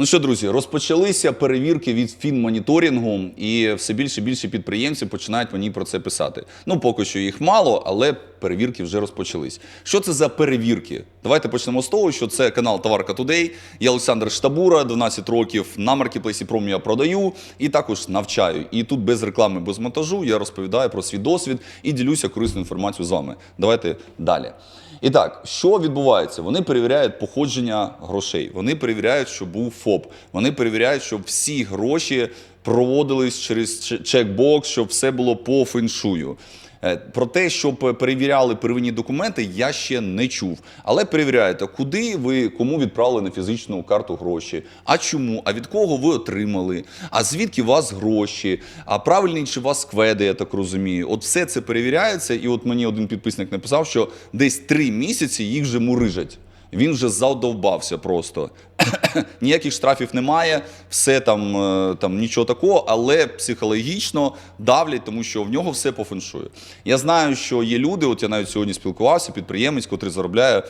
Ну що, друзі, розпочалися перевірки від фінмоніторингу, і все більше і більше підприємців починають мені про це писати. Ну, поки що їх мало, але перевірки вже розпочались. Що це за перевірки? Давайте почнемо з того, що це канал Товарка Тудей. Я Олександр Штабура, 12 років на маркетплейсі Пром я продаю і також навчаю. І тут без реклами, без монтажу я розповідаю про свій досвід і ділюся корисною інформацією з вами. Давайте далі. І так, що відбувається? Вони перевіряють походження грошей. Вони перевіряють, що був ФОП. Вони перевіряють, щоб всі гроші проводились через чекбокс, щоб все було по феншую. Е, Про те, щоб перевіряли первинні документи, я ще не чув. Але перевіряєте, куди ви кому відправили на фізичну карту гроші, а чому, а від кого ви отримали, а звідки у вас гроші, а правильний чи у вас кведи, я так розумію. От все це перевіряється, і от мені один підписник написав, що десь три місяці їх вже мурижать. Він вже задовбався просто. Ніяких штрафів немає, все там, е, там нічого такого, але психологічно давлять, тому що в нього все по феншую. Я знаю, що є люди, от я навіть сьогодні спілкувався, підприємець, котрий заробляє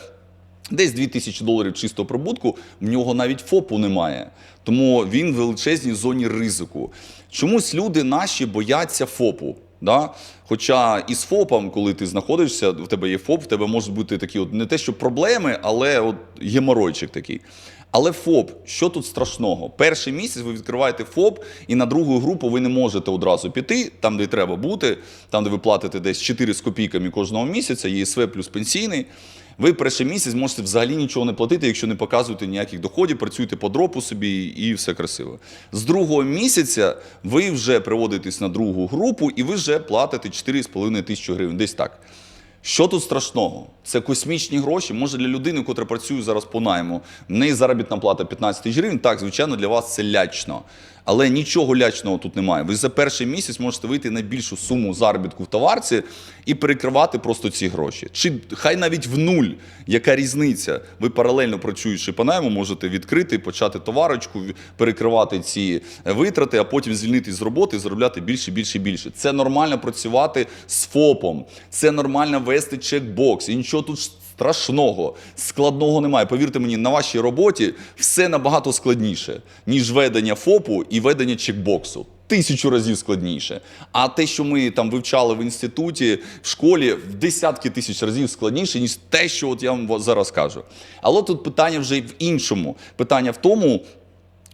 Десь 2 тисячі доларів чистого прибутку, в нього навіть ФОПу немає. Тому він в величезній зоні ризику. Чомусь люди наші бояться ФОПу. Да? Хоча із ФОПом, коли ти знаходишся, в тебе є ФОП, в тебе можуть бути такі от не те, що проблеми, але от геморойчик такий. Але ФОП, що тут страшного? Перший місяць ви відкриваєте ФОП, і на другу групу ви не можете одразу піти, там, де треба бути, там, де ви платите десь 4 з копійками кожного місяця, ЄСВ плюс пенсійний. Ви перший місяць можете взагалі нічого не платити, якщо не показуєте ніяких доходів, працюєте по дропу собі і все красиво. З другого місяця ви вже приводитесь на другу групу і ви вже платите 4,5 тисячі гривень. Десь так. Що тут страшного? Це космічні гроші. Може для людини, яка працює зараз по найму, в неї заробітна плата 15 тисяч гривень. Так, звичайно, для вас це лячно. Але нічого лячного тут немає. Ви за перший місяць можете вийти на більшу суму заробітку в товарці і перекривати просто ці гроші. Чи хай навіть в нуль, яка різниця? Ви паралельно працюючи по найму, можете відкрити, почати товарочку, перекривати ці витрати, а потім звільнитись з роботи і заробляти більше, більше, більше. Це нормально працювати з ФОПом, це нормально вести чекбокс. І нічого тут страшного, складного немає. Повірте мені, на вашій роботі все набагато складніше, ніж ведення ФОПу і ведення чекбоксу. Тисячу разів складніше. А те, що ми там вивчали в інституті, в школі, в десятки тисяч разів складніше, ніж те, що от я вам зараз кажу. Але тут питання вже в іншому. Питання в тому,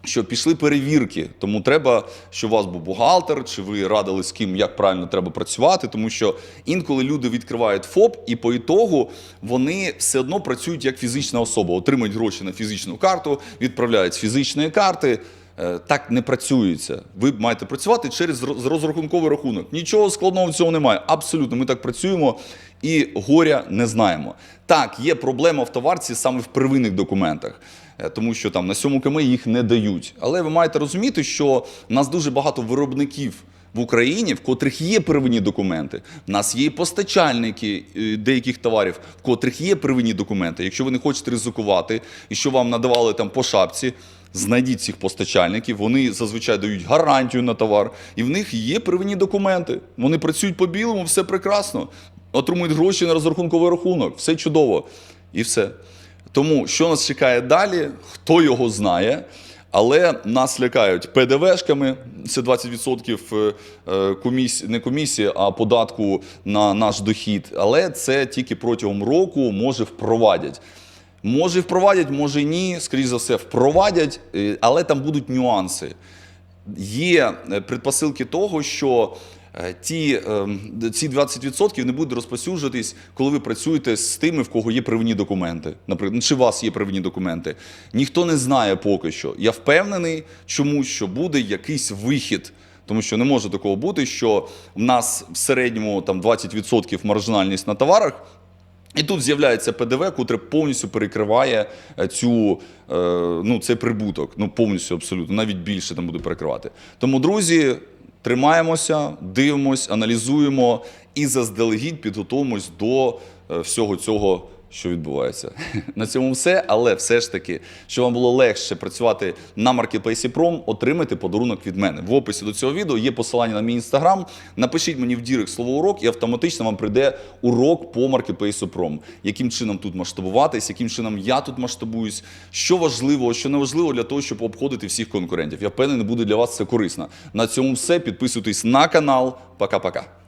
що пішли перевірки, тому треба, щоб у вас був бухгалтер, чи ви радили з ким, як правильно треба працювати, тому що інколи люди відкривають ФОП, і по ітогу вони все одно працюють як фізична особа, отримують гроші на фізичну карту, відправляють з фізичної карти. Е, Так не працюється. Ви маєте працювати через розрахунковий рахунок. Нічого складного в цьому немає. Абсолютно, ми так працюємо і горя не знаємо. Так, є проблема в товарці саме в первинних документах, тому що там на сьому КМ їх не дають. Але ви маєте розуміти, що в нас дуже багато виробників. В Україні, в котрих є первинні документи, в нас є і постачальники е, деяких товарів, в котрих є первинні документи. Якщо ви не хочете ризикувати, і що вам надавали там по шапці, знайдіть цих постачальників. Вони зазвичай дають гарантію на товар, і в них є первинні документи. Вони працюють по білому, все прекрасно. Отримують гроші на розрахунковий рахунок, все чудово. І все. Тому що нас чекає далі, хто його знає. Але нас лякають ПДВшками, це 20% е, комісії, не комісії, а податку на наш дохід. Але це тільки протягом року може впровадять. Може впровадять, може ні, скоріш за все, впровадять, е, але там будуть нюанси. Є е, предпосилки того, що е, ті, ем, ці 20% не будуть розпосюджуватись, коли ви працюєте з тими, в кого є первинні документи. Наприклад, ну, чи у вас є первинні документи. Ніхто не знає поки що. Я впевнений, чому що буде якийсь вихід. Тому що не може такого бути, що в нас в середньому там 20% маржинальність на товарах, і тут з'являється ПДВ, котре повністю перекриває е, цю, е, ну, цей прибуток. Ну, повністю абсолютно, навіть більше там буде перекривати. Тому, друзі, тримаємося, дивимось, аналізуємо і заздалегідь підготуємось до е, всього цього що відбувається. На цьому все, але все ж таки, щоб вам було легше працювати на маркетплейсі Пром, отримайте подарунок від мене. В описі до цього відео є посилання на мій інстаграм. Напишіть мені в дірек слово урок, і автоматично вам прийде урок по маркетплейсу Пром. Яким чином тут масштабуватись, яким чином я тут масштабуюсь, що важливо, що не важливо для того, щоб обходити всіх конкурентів. Я впевнений, буде для вас це корисно. На цьому все. Підписуйтесь на канал. Пока-пока.